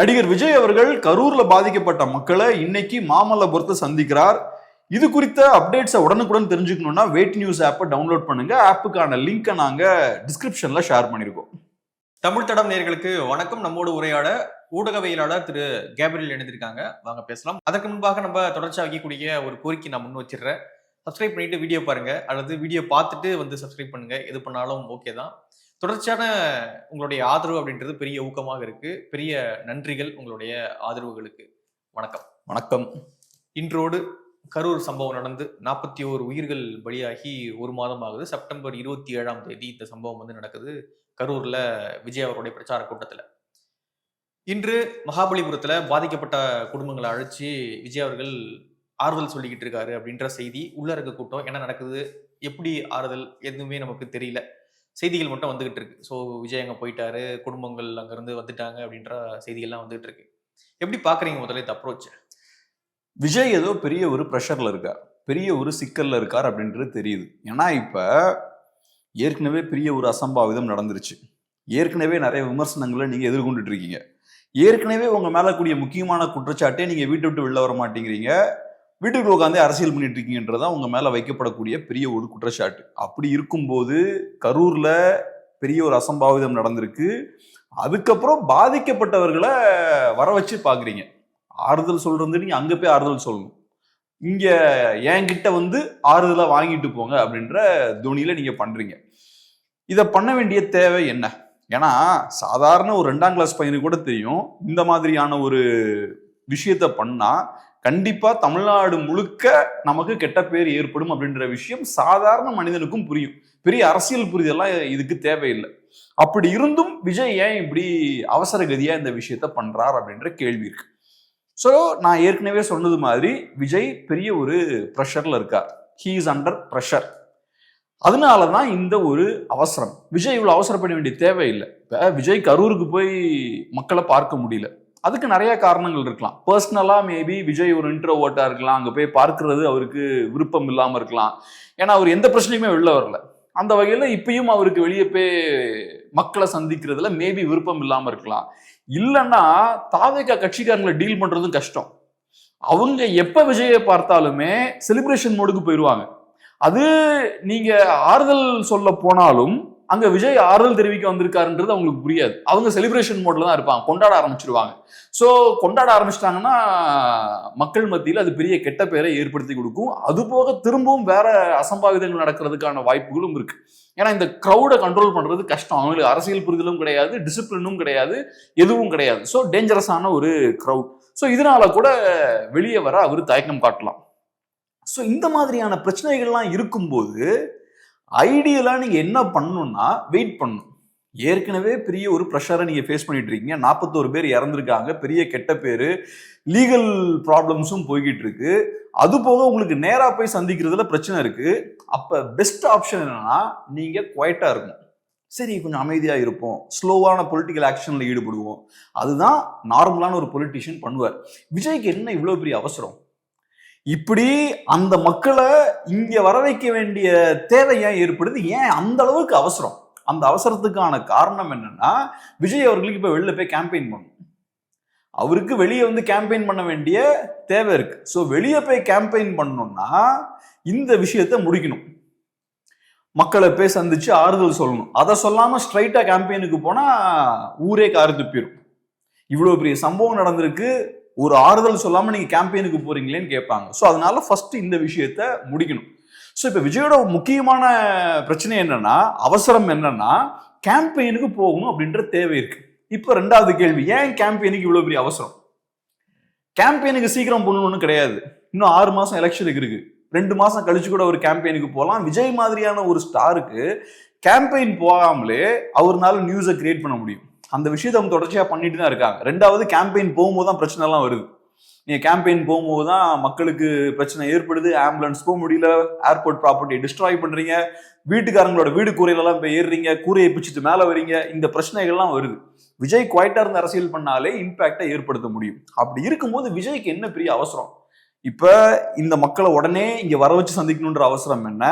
நடிகர் விஜய் அவர்கள் கரூர்ல பாதிக்கப்பட்ட மக்களை இன்னைக்கு மாமல்லபுரத்தை சந்திக்கிறார். இது குறித்த அப்டேட்ஸை உடனுக்குடன் தெரிஞ்சுக்கணும்னா வெயிட் நியூஸ் ஆப்பை டவுன்லோட் பண்ணுங்க. ஆப்புக்கான லிங்கை நாங்கள் டிஸ்கிரிப்ஷன்ல ஷேர் பண்ணியிருக்கோம் தமிழ் தடம் நேர்களுக்கு வணக்கம். நம்மோடு உரையாட ஊடகவியலாளர் திரு கேப்ரியல் இணைந்திருக்காங்க. வாங்க பேசலாம். அதற்கு முன்பாக நம்ம தொடர்ச்சியாக வைக்கக்கூடிய ஒரு கோரிக்கை நான் முன் வச்சிடுறேன். சப்ஸ்கிரைப் பண்ணிட்டு வீடியோ பாருங்க. அல்லது வீடியோ பார்த்துட்டு வந்து சப்ஸ்கிரைப் பண்ணுங்க. எது பண்ணாலும் ஓகே தான். தொடர்ச்சியான உங்களுடைய ஆதரவு அப்படின்றது பெரிய ஊக்கமாக இருக்கு. பெரிய நன்றிகள் உங்களுடைய ஆதரவுகளுக்கு. வணக்கம். வணக்கம். இன்றோடு கரூர் சம்பவம் நடந்து நாற்பத்தி ஓரு உயிர்கள் பலியாகி ஒரு மாதம் ஆகுது. செப்டம்பர் இருபத்தி ஏழாம் தேதி இந்த சம்பவம் வந்து நடக்குது கரூர்ல விஜய் அவருடைய பிரச்சார கூட்டத்துல. இன்று மகாபலிபுரத்துல பாதிக்கப்பட்ட குடும்பங்களை அழைச்சி விஜய் அவர்கள் ஆறுதல் சொல்லிக்கிட்டு இருக்காரு அப்படின்ற செய்தி உள்ள இருக்க கூட்டம். என்ன நடக்குது? எப்படி ஆறுதல்? எதுவுமே நமக்கு தெரியல. செய்திகள் மட்டும் வந்துகிட்டு இருக்கு. ஸோ விஜய் அங்கே போயிட்டாரு குடும்பங்கள் அங்கேருந்து வந்துட்டாங்க அப்படின்ற செய்திகள்லாம் வந்துகிட்டு இருக்கு. எப்படி பார்க்குறீங்க முதல்ல இந்த அப்ரோச் விஜய் ஏதோ பெரிய ஒரு ப்ரெஷரில் இருக்கார். பெரிய ஒரு சிக்கலில் இருக்கார் அப்படின்றது தெரியுது. ஏன்னா இப்போ ஏற்கனவே பெரிய ஒரு அசம்பாவிதம் நடந்துருச்சு. ஏற்கனவே நிறைய விமர்சனங்களை நீங்கள் எதிர்கொண்டுட்டு இருக்கீங்க. ஏற்கனவே உங்கள் மேலே கூடிய முக்கியமான குற்றச்சாட்டே நீங்கள் வீட்டை விட்டு வெளில வர மாட்டேங்கிறீங்க. வீட்டுக்குள்ள உட்காந்து அரசியல் பண்ணிட்டு இருக்கீங்கன்றதான் உங்க மேல வைக்கப்படக்கூடிய பெரிய ஒரு குற்றச்சாட்டு. அப்படி இருக்கும்போது கரூர்ல பெரிய ஒரு அசம்பாவிதம் நடந்திருக்கு. அதுக்கப்புறம் பாதிக்கப்பட்டவர்களை வர வச்சு பாக்குறீங்க. ஆறுதல் சொல்றது நீங்க அங்க போய் ஆறுதல் சொல்லணும். இங்க என்கிட்ட வந்து ஆறுதலா வாங்கிட்டு போங்க அப்படின்ற துணியில நீங்க பண்றீங்க. இதை பண்ண வேண்டிய தேவை என்ன? ஏன்னா சாதாரண ஒரு ரெண்டாம் கிளாஸ் பையனுக்கு கூட தெரியும். இந்த மாதிரியான ஒரு விஷயத்த பண்ணா கண்டிப்பா தமிழ்நாடு முழுக்க நமக்கு கெட்ட பேர் ஏற்படும் அப்படின்ற விஷயம் சாதாரண மனிதனுக்கும் புரியும். பெரிய அரசியல் புரிதெல்லாம் இதுக்கு தேவையில்லை. அப்படி இருந்தும் விஜய் ஏன் இப்படி அவசர கதியா இந்த விஷயத்த பண்றார் அப்படின்ற கேள்வி இருக்கு. ஸோ நான் ஏற்கனவே சொன்னது மாதிரி விஜய் பெரிய ஒரு ப்ரெஷர்ல இருக்கார். ஹீ இஸ் அண்டர் ப்ரெஷர் அதனால தான் இந்த ஒரு அவசரம். விஜய் இவ்வளோ அவசரப்பட வேண்டிய தேவையில்லை. இப்போ விஜய் கரூருக்கு போய் மக்களை பார்க்க முடியல. அதுக்கு நிறைய காரணங்கள் இருக்கலாம். பர்சனலாக மேபி விஜய் ஒரு இன்ட்ரோவோட்டா இருக்கலாம். அங்கே போய் பார்க்கறது அவருக்கு விருப்பம் இல்லாமல் இருக்கலாம். ஏன்னா அவர் எந்த பிரச்சனையுமே வெளில வரல. அந்த வகையில் இப்பயும் அவருக்கு வெளியே போய் மக்களை சந்திக்கிறதுல மேபி விருப்பம் இல்லாமல் இருக்கலாம். இல்லைன்னா தாவேக்கா கட்சிக்காரங்களை டீல் பண்றதும் கஷ்டம். அவங்க எப்ப விஜயை பார்த்தாலுமே செலிப்ரேஷன் மோடுக்கு போயிடுவாங்க அது நீங்க ஆறுதல் சொல்ல போனாலும் அங்க விஜய் ஆறுதல் தெரிவிக்க வந்திருக்காருன்றது அவங்களுக்கு புரியாது. அவங்க செலிப்ரேஷன் மோட்ல தான் இருப்பாங்க. கொண்டாட ஆரம்பிச்சிருவாங்க. ஸோ கொண்டாட ஆரம்பிச்சிட்டாங்கன்னா மக்கள் மத்தியில் அது பெரிய கெட்ட பேரை ஏற்படுத்தி கொடுக்கும். அது போக திரும்பவும் வேற அசம்பாவிதங்கள் நடக்கிறதுக்கான வாய்ப்புகளும் இருக்கு. ஏன்னா இந்த க்ரௌடை கண்ட்ரோல் பண்றது கஷ்டம். அவங்களுக்கு அரசியல் புரிதலும் கிடையாது டிசிப்ளினும் கிடையாது எதுவும் கிடையாது. ஸோ டேஞ்சரஸான ஒரு க்ரௌட் ஸோ இதனால கூட வெளியே வர அவர் தயக்கம் காட்டலாம். ஸோ இந்த மாதிரியான பிரச்சனைகள்லாம் இருக்கும்போது ஐடியலாக நீங்கள் என்ன பண்ணணும்னா வெயிட் பண்ணணும். ஏற்கனவே பெரிய ஒரு ப்ரெஷரை நீங்கள் ஃபேஸ் பண்ணிட்டு இருக்கீங்க. நாற்பத்தோரு பேர் இறந்துருக்காங்க. பெரிய கெட்ட பேர். லீகல் ப்ராப்ளம்ஸும் போய்கிட்டு இருக்கு. அது போக உங்களுக்கு நேராக போய் சந்திக்கிறதுல பிரச்சனை இருக்கு. அப்போ பெஸ்ட் ஆப்ஷன் என்னன்னா நீங்கள் குவைட்டாக இருக்கணும். சரி கொஞ்சம் அமைதியாக இருப்போம். ஸ்லோவான பொலிட்டிக்கல் ஆக்ஷனில் ஈடுபடுவோம். அதுதான் நார்மலான ஒரு பொலிட்டிஷியன் பண்ணுவார். விஜய்க்கு என்ன இவ்வளோ பெரிய அவசரம்? இப்படி அந்த மக்களை இங்க வர வைக்க வேண்டிய தேவை ஏன் ஏற்படுது? ஏன் அந்த அளவுக்கு அவசரம்? அந்த அவசரத்துக்கான காரணம் என்னன்னா விஜய் அவர்களுக்கு இப்ப வெளில போய் கேம்பெயின் பண்ணணும். அவருக்கு வெளியே வந்து கேம்பெயின் பண்ண வேண்டிய தேவை இருக்கு. ஸோ வெளியே போய் கேம்பெயின் பண்ணணும்னா இந்த விஷயத்த முடிக்கணும். மக்களை போய் சந்திச்சு ஆறுதல் சொல்லணும். அதை சொல்லாம ஸ்ட்ரைட்டா கேம்பெயினுக்கு போனா ஊரே காரி துப்பிடும் இவ்வளோ பெரிய சம்பவம் நடந்திருக்கு. ஒரு ஆறுதல் சொல்லாம நீங்க கேம்பெயினுக்கு போறீங்களேன்னு கேட்பாங்க. ஸோ அதனால ஃபர்ஸ்ட் இந்த விஷயத்த முடிக்கணும். ஸோ இப்போ விஜயோட முக்கியமான பிரச்சனை என்னன்னா அவசரம் என்னன்னா கேம்பெயினுக்கு போகணும் அப்படின்ற தேவை இருக்கு. இப்போ ரெண்டாவது கேள்வி ஏன் கேம்பெயினுக்கு இவ்வளோ பெரிய அவசரம்? கேம்பெயினுக்கு சீக்கிரம் போகணும்னு கிடையாது. இன்னும் ஆறு மாதம் எலெக்ஷனுக்கு இருக்கு. ரெண்டு மாதம் கழிச்சு கூட ஒரு கேம்பெயினுக்கு போகலாம். விஜய் மாதிரியான ஒரு ஸ்டாருக்கு கேம்பெயின் போகாமலே அவர்னால நியூஸை கிரியேட் பண்ண முடியும். அந்த விஷயத்தை அவங்க தொடர்ச்சியாக பண்ணிட்டு தான் இருக்காங்க. ரெண்டாவது கேம்பெயின் போகும்போது தான் பிரச்சனைலாம் வருது. நீங்கள் கேம்பெயின் போகும்போது தான் மக்களுக்கு பிரச்சனை ஏற்படுது. ஆம்புலன்ஸ் போக முடியல. ஏர்போர்ட் ப்ராப்பர்ட்டியை டிஸ்ட்ராய் பண்ணுறீங்க வீட்டுக்காரங்களோட வீடு கூரையிலலாம் போய் ஏறுறீங்க. கூரையை பிடிச்சிட்டு மேலே வரீங்க இந்த பிரச்சனைகள்லாம் வருது. விஜய் குவாய்டா இருந்து அரசியல் பண்ணாலே இம்பாக்டை ஏற்படுத்த முடியும். அப்படி இருக்கும்போது விஜய்க்கு என்ன பெரிய அவசரம்? இப்போ இந்த மக்களை உடனே இங்கே வர வச்சு சந்திக்கணுன்ற அவசரம் என்ன?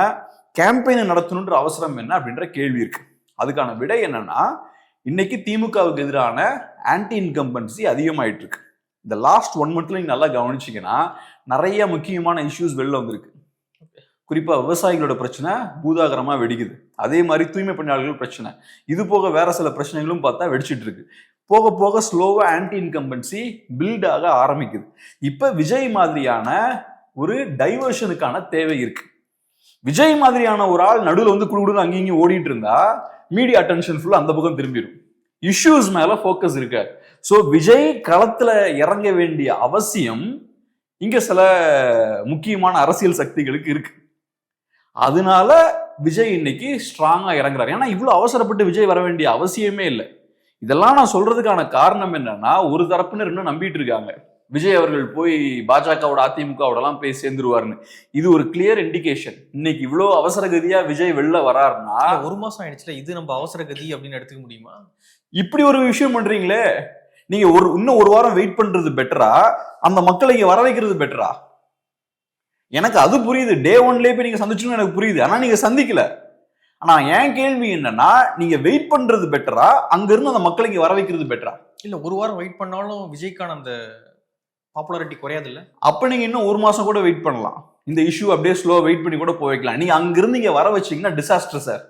கேம்பெயினை நடத்தணுன்ற அவசரம் என்ன அப்படின்ற கேள்வி இருக்கு. அதுக்கான விடை என்னன்னா இன்னைக்கு திமுகவுக்கு எதிரான ஆன்டி இன்கம்பன்சி அதிகமாயிட்டு இருக்கு இந்த லாஸ்ட் ஒன் மந்த்ல நீங்க நல்லா கவனிச்சிங்கன்னா நிறைய முக்கியமான இஷ்யூஸ் வெளில வந்திருக்கு. குறிப்பா விவசாயிகளோட பிரச்சனை பூதாகரமா வெடிக்குது. அதே மாதிரி தூய்மை பணியாளர்கள் பிரச்சனை. இது போக வேற சில பிரச்சனைகளும் பார்த்தா வெடிச்சிட்டு இருக்கு போக போக ஸ்லோவா ஆன்டி இன்கம்பன்சி பில்ட் ஆக ஆரம்பிக்குது. இப்ப விஜய் மாதிரியான ஒரு டைவர்ஷனுக்கான தேவை இருக்கு. விஜய் மாதிரியான ஒரு ஆள் நடுவில் வந்து குடுகுடுன்னு அங்கேயும் இங்கேயும் ஓடிட்டு இருந்தா மீடியா அட்டென்ஷன் ஃபுல்லாக அந்த பக்கம் திரும்பிடும் இஷ்யூஸ் மேல ஃபோக்கஸ் இருக்காது ஸோ விஜய் களத்துல இறங்க வேண்டிய அவசியம் இங்க சில முக்கியமான அரசியல் சக்திகளுக்கு இருக்கு. அதனால விஜய் இன்னைக்கு ஸ்ட்ராங்கா இறங்குறாரு. ஏன்னா இவ்வளவு அவசரப்பட்டு விஜய் வர வேண்டிய அவசியமே இல்லை. இதெல்லாம் நான் சொல்றதுக்கான காரணம் என்னன்னா ஒரு தரப்பினர் இன்னும் நம்பிட்டு இருக்காங்க. விஜய் அவர்கள் போய் பாஜகவோட அதிமுகவோட எல்லாம் போய் சேர்ந்துருவாருன்னு. இது ஒரு கிளியர் இண்டிகேஷன் இன்னைக்கு இவ்வளோ அவசரகதியா விஜய் வெளில வராருன்னா ஒரு மாசம் ஆயிடுச்சுல இது நம்ம அவசர கதி அப்படின்னு எடுத்துக்க முடியுமா? இப்படி ஒரு விஷயம் பண்றீங்களே. நீங்க ஒரு இன்னும் ஒரு வாரம் வெயிட் பண்றது பெட்டரா அந்த மக்களை இங்க வர வைக்கிறது பெட்டரா எனக்கு அது புரியுது. டே ஒன்லயே போய் நீங்க சந்திச்சுன்னு எனக்கு புரியுது. ஆனா நீங்க சந்திக்கல. ஆனா என் கேள்வி என்னன்னா நீங்க வெயிட் பண்றது பெட்டரா அங்க இருந்து அந்த மக்களை இங்க வர வைக்கிறது பெட்டரா இல்ல ஒரு வாரம் வெயிட் பண்ணாலும் விஜய்க்கான அந்த பாப்புலாரிட்டி குறையாது இல்ல அப்ப நீங்க இன்னும் ஒரு மாசம் கூட வெயிட் பண்ணலாம். இந்த இஷ்யூ அப்படியே ஸ்லோ வெயிட் பண்ணி கூட போய் வைக்கலாம் நீங்க அங்கிருந்து இங்க வர வச்சீங்கன்னா டிசாஸ்டர் சார் சரி.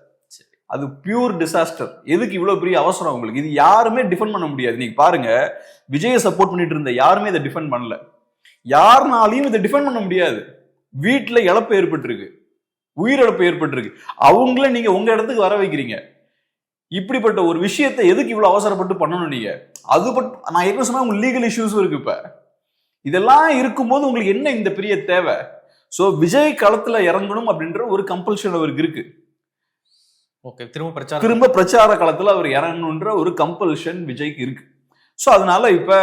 அது பியூர் டிசாஸ்டர் எதுக்கு இவ்வளோ பெரிய அவசரம் உங்களுக்கு? இது யாருமே டிஃபெண்ட் பண்ண முடியாது. நீங்க பாருங்க விஜயை சப்போர்ட் பண்ணிட்டு இருந்த யாருமே இதை டிஃபெண்ட் பண்ணல. யாருனாலையும் இதை டிஃபெண்ட் பண்ண முடியாது. வீட்டில் இழப்பு ஏற்பட்டிருக்கு. உயிரிழப்பு ஏற்பட்டிருக்கு. அவங்கள நீங்க உங்க இடத்துக்கு வர வைக்கிறீங்க. இப்படிப்பட்ட ஒரு விஷயத்தை எதுக்கு இவ்வளோ அவசரப்பட்டு பண்ணணும் நீங்க? அது பட் நான் ஏற்கனவே சொன்னா உங்களுக்கு லீகல் இஷ்யூஸும் இருக்கு இப்ப. இதெல்லாம் இருக்கும்போது உங்களுக்கு என்ன இந்த பெரிய தேவை? ஸோ விஜய் களத்துல இறங்கணும் அப்படின்ற ஒரு கம்பல்ஷன் அவருக்கு இருக்கு. திரும்ப பிரச்சாரம். திரும்ப பிரச்சார களத்தில் அவர் இறங்கணுன்ற ஒரு கம்பல்ஷன் விஜய்க்கு இருக்கு. ஸோ அதனால இப்போ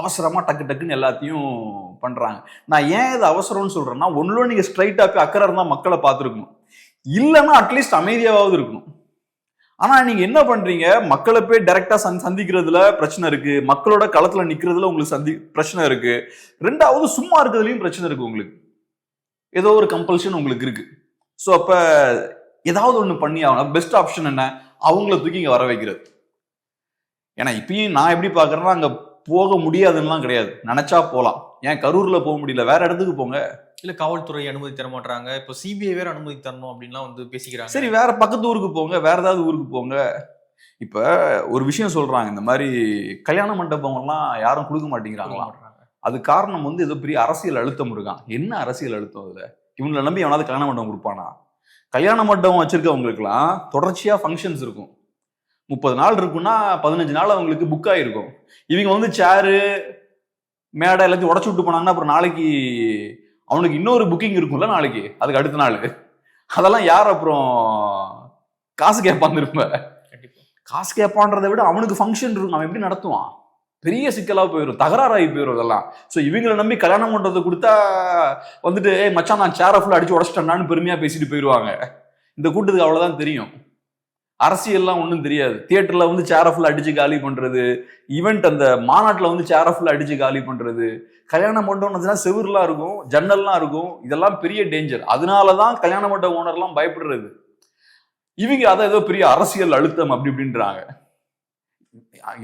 அவசரமாக டக்கு டக்குன்னு எல்லாத்தையும் பண்ணுறாங்க நான் ஏன் இது அவசரம்னு சொல்கிறேன்னா ஒன்றும் நீங்கள் ஸ்ட்ரைட்டாக போய் அக்கறை இருந்தால் மக்களை பார்த்துருக்கணும். இல்லைன்னா அட்லீஸ்ட் அமைதியாவது இருக்கணும். ஆனால் நீங்கள் என்ன பண்ணுறீங்க மக்களை போய் டைரெக்டாக சந் சந்திக்கிறதுல பிரச்சனை இருக்குது மக்களோட களத்தில் நிற்கிறதுல உங்களுக்கு சந்தி பிரச்சனை இருக்குது ரெண்டாவது சும்மா இருக்கிறதுலையும் பிரச்சனை இருக்குது உங்களுக்கு. ஏதோ ஒரு கம்பல்ஷன் உங்களுக்கு இருக்குது ஸோ அப்போ ஏதாவது ஒன்று பண்ணி ஆகணும். பெஸ்ட் ஆப்ஷன் என்ன? அவங்கள தூக்கி இங்க வர வைக்கிறது. ஏன்னா இப்பயும் நான் எப்படி பாக்குறேன்னா அங்க போக முடியாதுன்னுலாம் கிடையாது. நினைச்சா போலாம். ஏன் கரூர்ல போக முடியல? வேற இடத்துக்கு போங்க. இல்ல காவல்துறை அனுமதி தர மாட்டாங்க இப்போ சிபிஐ வேற அனுமதி தரணும் அப்படின்லாம் வந்து பேசிக்கிறாங்க. சரி வேற பக்கத்து ஊருக்கு போங்க. வேற ஏதாவது ஊருக்கு போங்க. இப்ப ஒரு விஷயம் சொல்றாங்க. இந்த மாதிரி கல்யாண மண்டபம் எல்லாம் யாரும் கொடுக்க மாட்டேங்கிறாங்களாம். மாட்றாங்க. அது காரணம் வந்து ஏதோ பெரிய அரசியல் அழுத்தம் இருக்கான். என்ன அரசியல் அழுத்தம் அதுல? இவங்களை நம்பி எவனாவது கல்யாண மண்டபம் கொடுப்பானா? கல்யாண மண்டபம் வச்சிருக்கவங்களுக்குலாம் தொடர்ச்சியா ஃபங்க்ஷன்ஸ் இருக்கும். முப்பது நாள் இருக்குன்னா பதினஞ்சு நாள் அவங்களுக்கு புக் ஆயிருக்கும். இவங்க வந்து சேரு மேடை எல்லாத்தையும் உடச்சு விட்டு போனாங்கன்னா அப்புறம் நாளைக்கு அவனுக்கு இன்னொரு புக்கிங் இருக்கும்ல நாளைக்கு. அதுக்கு அடுத்த நாள். அதெல்லாம் யார் அப்புறம் காசு கேட்பான் திரும்ப? காசு கேட்பான்றதை விட அவனுக்கு ஃபங்க்ஷன் இருக்கும். அவன் எப்படி நடத்துவான்? பெரிய சிக்கலாக போயிடும் தகராறாகி போயிடும் இதெல்லாம். ஸோ இவங்களை நம்பி கல்யாணம் பண்ணுறது கொடுத்தா வந்துட்டு ஏ மச்சான் நான் சேரை ஃபுல்லாக அடிச்சு உடச்சிட்டேன்னான்னு பெருமையாக பேசிட்டு போயிடுவாங்க. இந்த கூட்டத்துக்கு அவ்வளோதான் தெரியும். அரசியல்லாம் ஒன்றும் தெரியாது. தியேட்டரில் வந்து சேரை ஃபுல்லாக அடிச்சு காலி பண்ணுறது ஈவெண்ட் அந்த மாநாட்டில் வந்து சேரை ஃபுல்லாக அடிச்சு காலி பண்ணுறது கல்யாண மண்டபம்னா செவுர்லாம் இருக்கும் ஜன்னல்லாம் இருக்கும் இதெல்லாம் பெரிய டேஞ்சர் அதனால தான் கல்யாண மண்டப ஓனர்லாம் பயப்படுறது. இவங்க அதை ஏதோ பெரிய அரசியல் அழுத்தம் அப்படி இப்படின்றாங்க.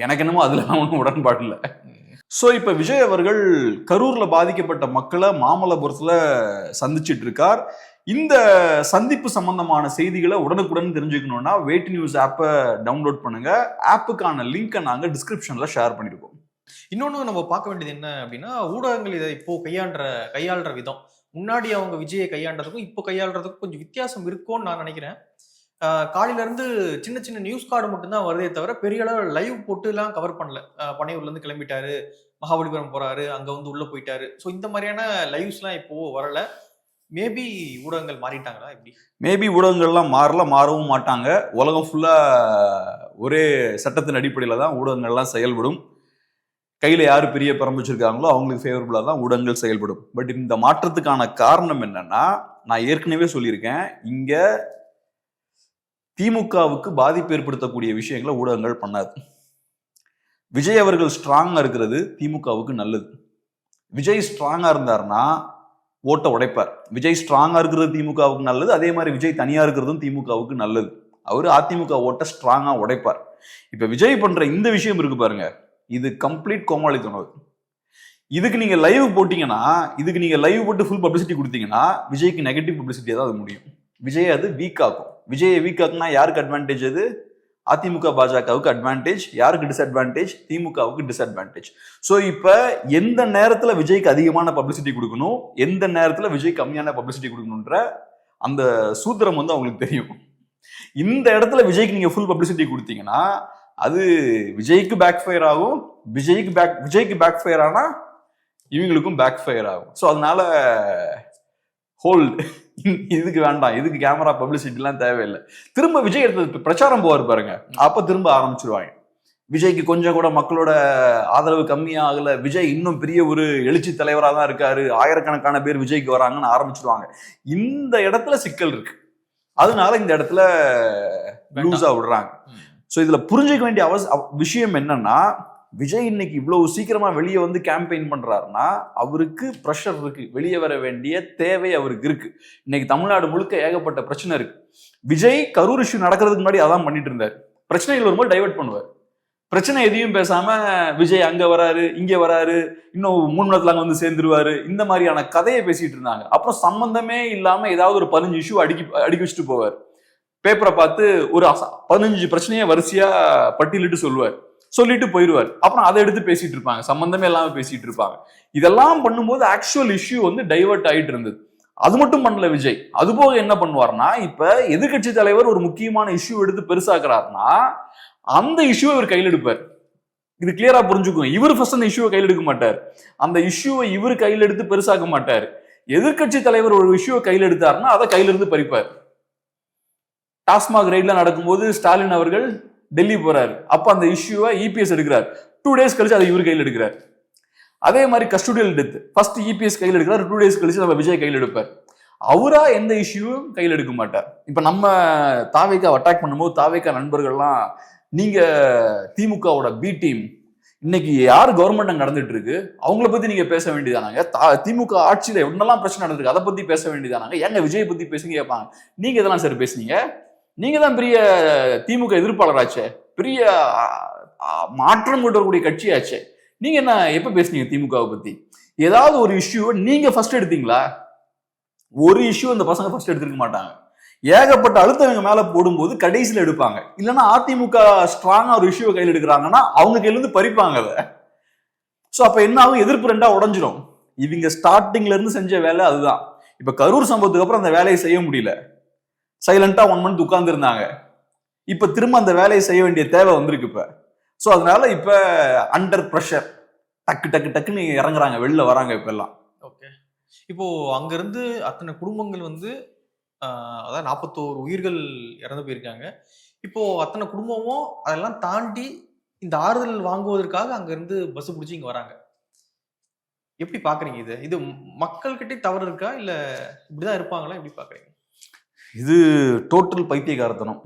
எனக்கு என்னமோ அதுல ஒன்றும் உடன்பாடு இல்லை. ஸோ இப்போ விஜய் அவர்கள் கரூரில் பாதிக்கப்பட்ட மக்களை மாமல்லபுரத்தில் சந்திச்சிட்டு இருக்கார். இந்த சந்திப்பு சம்பந்தமான செய்திகளை உடனுக்குடன் தெரிஞ்சுக்கணும்னா வெயிட் நியூஸ் ஆப்பை டவுன்லோட் பண்ணுங்க. ஆப்புக்கான லிங்கை நாங்கள் டிஸ்கிரிப்ஷனில் ஷேர் பண்ணியிருக்கோம் இன்னொன்று நம்ம பார்க்க வேண்டியது என்ன அப்படின்னா ஊடகங்கள் இதை இப்போ கையாண்ட கையாளுற விதம். முன்னாடி அவங்க விஜயை கையாண்டதுக்கும் இப்போ கையாளுறதுக்கும் கொஞ்சம் வித்தியாசம் இருக்கும்னு நான் நினைக்கிறேன். காலையிலேருந்து சின்ன சின்ன நியூஸ் கார்டு மட்டும்தான் வருதே தவிர பெரிய அளவு லைவ் போட்டுலாம் கவர் பண்ணல. பனையூர்லேருந்து கிளம்பிட்டாரு மகாபலிபுரம் போகிறாரு அங்கே வந்து உள்ளே போயிட்டாரு. ஸோ இந்த மாதிரியான லைவ்ஸ்லாம் இப்போது வரலை. மேபி ஊடகங்கள் மாறிட்டாங்களா எப்படி? மேபி ஊடகங்கள்லாம் மாறல மாறவும் மாட்டாங்க. உலகம் ஃபுல்லாக ஒரே சட்டத்தின் அடிப்படையில் தான் ஊடகங்கள்லாம் செயல்படும். கையில் யார் பெரிய பரம் வச்சிருக்காங்களோ அவங்களுக்கு ஃபேவரபுளாக தான் ஊடகங்கள் செயல்படும். பட் இந்த மாற்றத்துக்கான காரணம் என்னன்னா நான் ஏற்கனவே சொல்லியிருக்கேன். இங்கே திமுகவுக்கு பாதிப்பு ஏற்படுத்தக்கூடிய விஷயங்களை ஊடகங்கள் பண்ணாது. விஜய் அவர்கள் ஸ்ட்ராங்காக இருக்கிறது திமுகவுக்கு நல்லது. விஜய் ஸ்ட்ராங்காக இருந்தாருன்னா ஓட்டை உடைப்பார். விஜய் ஸ்ட்ராங்காக இருக்கிறது திமுகவுக்கு நல்லது. அதே மாதிரி விஜய் தனியாக இருக்கிறதும் திமுகவுக்கு நல்லது. அவர் அதிமுக ஓட்ட ஸ்ட்ராங்காக உடைப்பார். இப்போ விஜய் பண்ணுற இந்த விஷயம் இருக்கு பாருங்க. இது கம்ப்ளீட் கோமாளித்தனம் இதுக்கு நீங்க லைவ் போட்டீங்கன்னா இதுக்கு நீங்க லைவ் போட்டு ஃபுல் பப்ளிசிட்டி கொடுத்தீங்கன்னா விஜய்க்கு நெகட்டிவ் பப்ளிசிட்டியாக தான் அது முடியும். விஜய் அது வீக் ஆகும் விஜயை வீக் ஆக்குனா யாருக்கு அட்வான்டேஜ் அது? அதிமுக பாஜகவுக்கு அட்வான்டேஜ் யாருக்கு டிஸ்அட்வான்டேஜ் திமுகவுக்கு டிஸ்அட்வான்டேஜ் ஸோ இப்போ எந்த நேரத்தில் விஜய்க்கு அதிகமான பப்ளிசிட்டி கொடுக்கணும்? எந்த நேரத்தில் விஜய் கம்மியான பப்ளிசிட்டி கொடுக்கணுன்ற அந்த சூத்திரம் வந்து அவங்களுக்கு தெரியும். இந்த இடத்துல விஜய்க்கு நீங்கள் ஃபுல் பப்ளிசிட்டி கொடுத்தீங்கன்னா அது விஜய்க்கு பேக் ஃபயர் ஆகும். விஜய்க்கு பேக் விஜய்க்கு பேக் ஃபயர் ஆனால் இவங்களுக்கும் பேக் ஃபயர் ஆகும். ஸோ அதனால ஹோல்டு இதுக்கு வேண்டாம் இதுக்கு கேமரா பப்ளிசிட்டிலாம் தேவையில்லை. திரும்ப விஜய் எடுத்தது பிரச்சாரம் போவார் பாருங்க. அப்ப திரும்ப ஆரம்பிச்சிருவாங்க. விஜய்க்கு கொஞ்சம் கூட மக்களோட ஆதரவு கம்மியாகல. விஜய் இன்னும் பெரிய ஒரு எழுச்சி தலைவராக தான் இருக்காரு. ஆயிரக்கணக்கான பேர் விஜய்க்கு வராங்கன்னு ஆரம்பிச்சிருவாங்க. இந்த இடத்துல சிக்கல் இருக்கு. அதனால இந்த இடத்துல லூஸா விடுறாங்க. ஸோ இதுல புரிஞ்சுக்க வேண்டிய அவச அவ- விஷயம் என்னன்னா விஜய் இன்னைக்கு இவ்வளவு சீக்கிரமா வெளியே வந்து கேம்பெயின் பண்றாருன்னா அவருக்கு ப்ரெஷர் இருக்கு. வெளியே வர வேண்டிய தேவை அவருக்கு இருக்கு. இன்னைக்கு தமிழ்நாடு முழுக்க ஏகப்பட்ட பிரச்சனை இருக்கு. விஜய் கரூர் இஷ்யூ நடக்கிறதுக்கு முன்னாடி அதான் பண்ணிட்டு இருந்தார். பிரச்சனைகள் வரும்போது டைவர்ட் பண்ணுவார். பிரச்சனை எதையும் பேசாம விஜய் அங்க வராரு இங்க வராரு இன்னும் மூணு நேரத்துல அங்க வந்து சேர்ந்துருவாரு. இந்த மாதிரியான கதையை பேசிட்டு இருந்தாங்க. அப்புறம் சம்பந்தமே இல்லாம ஏதாவது ஒரு பதினஞ்சு இஷ்யூ அடிக்கி அடிக்க வச்சுட்டு போவார். பேப்பரை பார்த்து ஒரு பதினஞ்சு பிரச்சனையை வரிசையா பட்டியலிட்டு சொல்லுவார். சொல்லிட்டு போயிடுவார். அப்புறம் அதை எடுத்து பேசிட்டு இருப்பாங்க. சம்பந்தமே இல்லாம பேசிட்டு இருப்பாங்க. இதெல்லாம் பண்ணும்போது ஆக்சுவல் இஷ்யூ வந்து டைவர்ட் ஆயிட்டு இருந்தது. அது மட்டும் பண்ணல விஜய். அது போக என்ன பண்ணுவார்னா இப்ப எதிர்க்கட்சி தலைவர் ஒரு முக்கியமான இஷ்யூ எடுத்து பெருசாக்குறாருன்னா அந்த இஷ்யூவை இவர் கையில் எடுப்பார். இது கிளியரா புரிஞ்சுக்கும் இவர் ஃபர்ஸ்ட் அந்த இஷ்யூவை கையில் எடுக்க மாட்டார். அந்த இஷ்யூவை இவர் கையில் எடுத்து பெருசாக்க மாட்டார். எதிர்க்கட்சி தலைவர் ஒரு இஷ்யூவை கையில் எடுத்தாருன்னா அதை கையில இருந்து பறிப்பார். டாஸ்மாக் ரைட்ல நடக்கும்போது ஸ்டாலின் அவர்கள் டெல்லி போறாரு. அப்ப அந்த இஷ்யூவை இபிஎஸ் எடுக்கிறார். டூ டேஸ் கழிச்சு அதை இவர் கையில் எடுக்கிறார். அதே மாதிரி கஸ்டோடியல் டெத் ஃபர்ஸ்ட் இபிஎஸ் கையில் எடுக்கிறார். டூ டேஸ் கழிச்சு நம்ம விஜய் கையில் எடுப்பார். அவரா எந்த இஷ்யூவும் கையில் எடுக்க மாட்டார். இப்ப நம்ம தாவேக்கா அட்டாக் பண்ணும்போது தாவேக்கா நண்பர்கள்லாம் நீங்க திமுகவோட பி டீம் இன்னைக்கு யார் கவர்மெண்ட் நடந்துட்டு இருக்கு? அவங்கள பத்தி நீங்க பேச வேண்டியதானாங்க. தா- திமுக ஆட்சியில என்னெல்லாம் பிரச்சனை நடந்திருக்கு அதை பத்தி பேச வேண்டியதானாங்க. எங்க விஜய் பத்தி பேசுங்க கேட்பாங்க. நீங்க இதெல்லாம் சார் பேசுனீங்க? நீங்க தான் பெரிய திமுக எதிர்ப்பாளராச்சே பெரிய மாற்றம் கொண்டு வரக்கூடிய கட்சியாச்சே. நீங்க என்ன எப்ப பேசுனீங்க திமுகவை பத்தி? ஏதாவது ஒரு இஷ்யூ நீங்க ஃபர்ஸ்ட் எடுத்தீங்களா? ஒரு இஷ்யூ அந்த பசங்க ஃபர்ஸ்ட் எடுத்திருக்க மாட்டாங்க. ஏகப்பட்ட அழுத்தம் இவங்க மேல போடும்போது கடைசியில் எடுப்பாங்க. இல்லைன்னா அதிமுக ஸ்ட்ராங்கா ஒரு இஷ்யூவை கையில் எடுக்கிறாங்கன்னா அவங்க கையில இருந்து பறிப்பாங்க அதை. ஸோ அப்ப என்ன ஆகும்? எதிர்ப்பு ரெண்டா உடஞ்சிரும். இவங்க ஸ்டார்டிங்ல இருந்து செஞ்ச வேலை அதுதான். இப்ப கரூர் சம்பவத்துக்கு அப்புறம் அந்த வேலையை செய்ய முடியல. சைலண்டா ஒன் மந்த் உட்கார்ந்துருந்தாங்க. இப்ப திரும்ப அந்த வேலையை செய்ய வேண்டிய தேவை வந்திருக்கு இப்ப. ஸோ அதனால இப்ப அண்டர் ப்ரெஷர் டக்கு டக்கு டக்குன்னு இறங்குறாங்க. வெளில வராங்க இப்ப எல்லாம். ஓகே இப்போ அங்கிருந்து அத்தனை குடும்பங்கள் வந்து அதாவது நாற்பத்தோரு உயிர்கள் இறந்து போயிருக்காங்க. இப்போ அத்தனை குடும்பமும் அதெல்லாம் தாண்டி இந்த ஆறுதல் வாங்குவதற்காக அங்கிருந்து பஸ் பிடிச்சி இங்க வராங்க. எப்படி பாக்குறீங்க இது? இது மக்கள்கிட்டே தவறு இருக்கா? இல்ல இப்படிதான் இருப்பாங்களா? எப்படி பாக்குறீங்க? இது டோட்டல் பைத்தியக்காரத்தனம்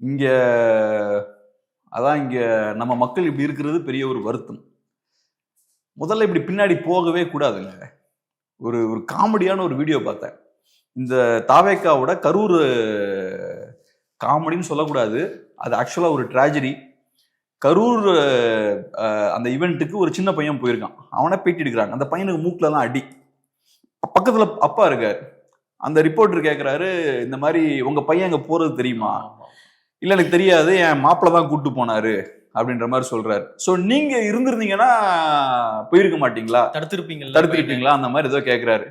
இங்க அதான் இங்க நம்ம மக்கள் இப்படி இருக்கிறது பெரிய ஒரு வருத்தம். முதல்ல இப்படி பின்னாடி போகவே கூடாதுங்க. ஒரு ஒரு காமெடியான ஒரு வீடியோ பார்த்தேன். இந்த தாவேக்காவோட கரூர் காமெடின்னு சொல்லக்கூடாது. அது ஆக்சுவலாக ஒரு ட்ராஜடி கரூர் அந்த ஈவெண்ட்டுக்கு ஒரு சின்ன பையன் போயிருக்கான். அவனை பேட்டி எடுக்கிறாங்க அந்த பையனுக்கு மூக்கிலலாம் அடி. பக்கத்தில் அப்பா இருக்கார். அந்த ரிப்போர்ட்டர் கேக்குறாரு இந்த மாதிரி உங்க பையன் அங்க போறது தெரியுமா. இல்ல எனக்கு தெரியாது என் மாப்பிள்ள தான் கூட்டு போனாரு அப்படின்ற மாதிரி சொல்றாரு. சோ நீங்க இருந்திருந்தீங்கன்னா போயிருக்க மாட்டீங்களா? தடுத்திருப்பீங்கல்ல தடுத்துக்கிட்டீங்களா அந்த மாதிரி ஏதோ கேக்குறாரு.